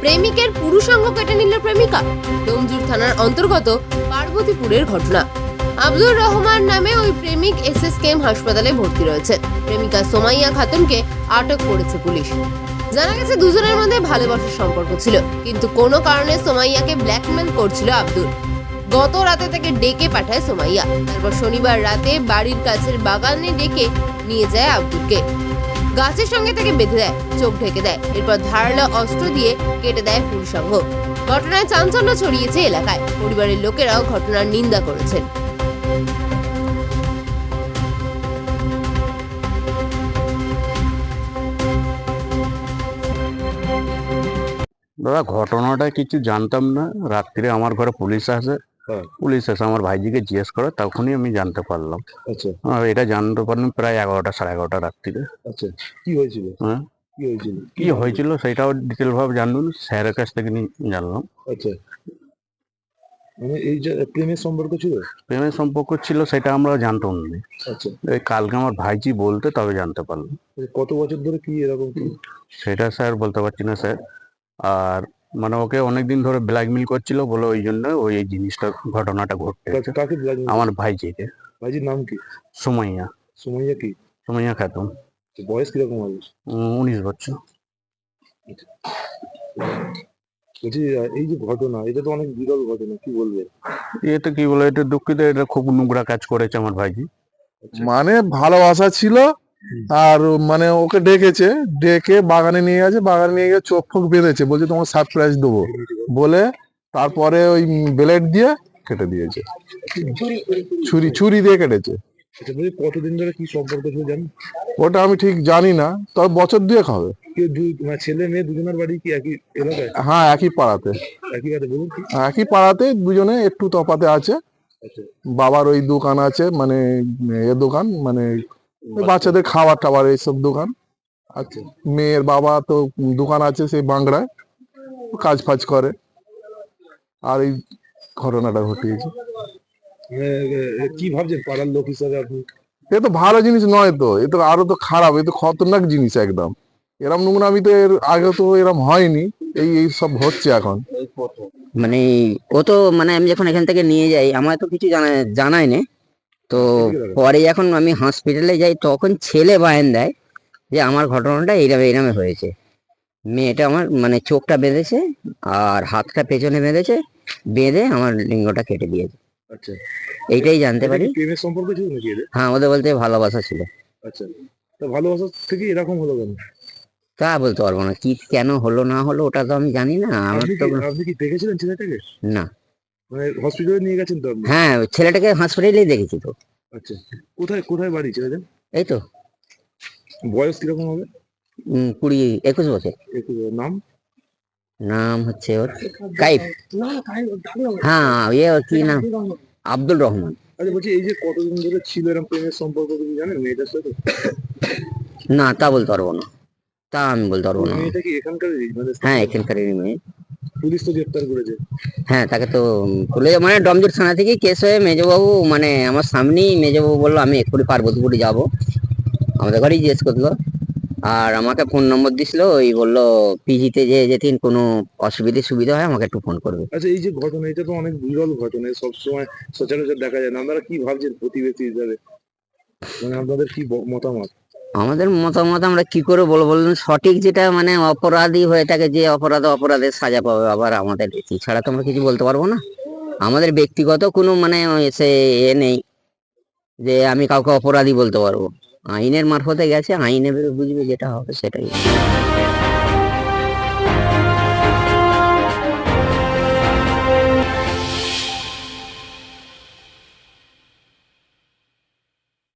প্রেমিকের পুরুষাঙ্গ কেটে নিল প্রেমিকা। ডোমজুর থানার অন্তর্গত পার্বতীপুরের ঘটনা। আব্দুর রহমান নামে ওই প্রেমিক এস এস কেম হাসপাতালে ভর্তি রয়েছে। প্রেমিকা সোমাইয়া খাতুনকে আটক করেছে পুলিশ। জানা গেছে, দুজনের মধ্যে ভালোবাসার সম্পর্ক ছিল, কিন্তু কোনো কারণে সোমাইয়াকে ব্ল্যাকমেল করছিল আব্দুল গত রাতে তাকে ডেকে পাঠায় সোমাইয়া। তারপর শনিবার রাতে বাড়ির কাছের বাগানে ডেকে নিয়ে যায় আব্দুলকে গাছের সঙ্গে তাকে বেঁধে দেয়, চোখ ঢেকে দেয়, এরপর ধারালো অস্ত্র দিয়ে কেটে দেয় পুরুষাঙ্গ। ঘটনায় চাঞ্চল্য ছড়িয়েছে এলাকায়। পরিবারের লোকেরাও ঘটনার নিন্দা করেছেন। দাদা, ঘটনাটা কিছু জানতাম না। রাত্রিরে আমার ঘরে পুলিশ আসে। পুলিশ এসে আমার ভাইজিকে জিজ্ঞেস করে তখনই আমি জানতে পারলাম। আচ্ছা। আর এটা জানতে পারলাম প্রায় এগারোটা সাড়ে এগারোটা রাত্রিতে। আচ্ছা কি হয়েছিল? হ্যাঁ। কি হয়েছিল? কি হয়েছিল সেটাও ডিটেল ভাবে জানলাম স্যারের কাছ থেকে নি- জানলাম। আচ্ছা। মানে এই যে প্রেমের সম্পর্ক ছিল? প্রেমের সম্পর্ক ছিল সেটা আমরা জানতাম না আচ্ছা। এই কালকে আমার ভাইজি বলতে তবে জানতে পারলাম। কত বছর ধরে কি এরকম? কি সেটা স্যার বলতে পারছি না স্যার। আর মানে ওকে অনেকদিন ধরে ব্ল্যাকমেল করছিল বলে ওই জন্য ওই এই জিনিসটা ঘটনাটা ঘটছে। কাকে- কাকে blackmail আমার ভাইজিকে। ভাইজির নাম কি? সুমাইয়া। সুমাইয়া কি? সুমাইয়া খাতুন। তো বয়স কীরকম হবে? উম, উনিশ বছর। বলছি আহ, এই যে ঘটনা এটা তো অনেক বিরল ঘটনা কি বলবে? এটা কি বলে এটা দুঃখিত এটা খুব নোংরা কাজ করেছে আমার ভাইজি। আচ্ছা, মানে ভালোবাসা ছিল আর মানে ওকে ডেকেছে ডেকে বাগানে নিয়ে গেছে বাগানে নিয়ে গিয়ে চোখ ফোক বেঁধেছে বলছে তোমার সারপ্রাইজ দেবো। বলে তারপরে ওই ব্লেড দিয়ে কেটে দিয়েছে। ছুরি ছুরি দিয়ে কেটেছে। কতদিন ধরে কি সম্পর্ক ছিল জানেন ওটা আমি ঠিক জানি না তবে বছর দুয়েক হবে। মানে ছেলে মেয়ে দুজনের বাড়ি কি একই এলাকায়? হ্যাঁ একই পাড়াতে। একই বলুন একই পাড়াতে দুজনে একটু তফাতে আছে। আচ্ছা। বাবার ওই দোকান আছে মানে এ দোকান মানে বাচ্চাদের খাবার টাবার এইসব দোকান আচ্ছা মেয়ের বাবা তো দোকান আছে সেই বাংলায় কাজ ফাজ করে। আর এই ঘটনাটা ঘটিয়েছে। কি ভাবছেন পাড়ার লোক হিসাবে আপনি? এ তো ভালো জিনিস নয় তো এ তো আরও তো খারাপ এ তো খতরনাক জিনিস একদম। এরম নোংরামি তো এর আগে তো এরম হয়নি এই এই সব হচ্ছে এখন। মানে ও তো মানে আমি যখন এখান থেকে নিয়ে যাই আমার তো কিছু জানা জানাই না তো পরে যখন আমি হসপিটালে যাই তখন ছেলে বায়ান দেয় যে আমার ঘটনাটা এইরকম এইরকম হয়েছে। মেয়েটা আমার মানে চোখটা বেঁধেছে আর হাতটা পেছনে বেঁধেছে বেঁধে আমার লিঙ্গটা কেটে দিয়েছে। আচ্ছা। এইটাই জানতে পারি। হ্যাঁ ওদের বলতে ভালোবাসা ছিল। আচ্ছা। তা ভালোবাসা থেকে এরকম হলো কেন? তা বলতে পারব না। কি কেন হলো না হলো ওটা তো আমি জানি না। আমার তো আপনি কি দেখেছিলেন ছেলেটাকে? না। মানে হসপিটালে নিয়ে গেছেন তো আপনি? হ্যাঁ ছেলেটাকে হসপিটালেই দেখেছি তো। আচ্ছা কোথায় কোথায় বাড়ি ছেলেদের এই তো। বয়স কীরকম হবে? উম, কুড়ি একুশ বছর। একটু নাম? নাম হচ্ছে ওর কাইফ। হ্যাঁ ইয়ে ওর কি নাম? আব্দুল রহমান। আচ্ছা বলছি এই যে কতদিন ধরে ছিল এরকম প্রেমের সম্পর্ক তুমি জানেন মেয়েটার সাথে? না তা বলতে পারব না। তা আমি বলতে পারব না। মেয়েটা কি এখানকারই? মানে হ্যাঁ এখানকারই মেয়ে। পুলিশ তো গ্রেপ্তার করেছে। হ্যাঁ তাকে তো বলে মানে ডমজুর থানা থেকে কেস হয়ে মেজবাবু মানে আমার সামনেই মেজবাবু বলল আমি এক্ষুনি পার্বতীপুরে যাব। আমাদের ঘরেই জিজ্ঞেস করল। আর আমাকে ফোন নম্বর দিছিল ওই বলল পিজিতে যে যেদিন কোনো অসুবিধে সুবিধা হয় আমাকে একটু ফোন করবে। আচ্ছা এই যে ঘটনা এটা তো অনেক বিরল ঘটনা সবসময় সচরাচর দেখা যায় না। আপনারা কি ভাবছেন প্রতিবেশী হিসাবে? মানে আপনাদের কি মতামত? আমাদের মতামত আমরা কি করে বলব বলুন? সঠিক যেটা মানে অপরাধী হয়ে থাকে যে অপরাধ অপরাধের সাজা পাবে আবার আমাদের এছাড়া ছাড়া তো আমরা কিছু বলতে পারব না। আমাদের ব্যক্তিগত কোনো মানে সে এ নেই যে আমি কাউকে অপরাধী বলতে পারব। আইনের মারফতে গেছে আইনে বুঝবে যেটা হবে সেটাই।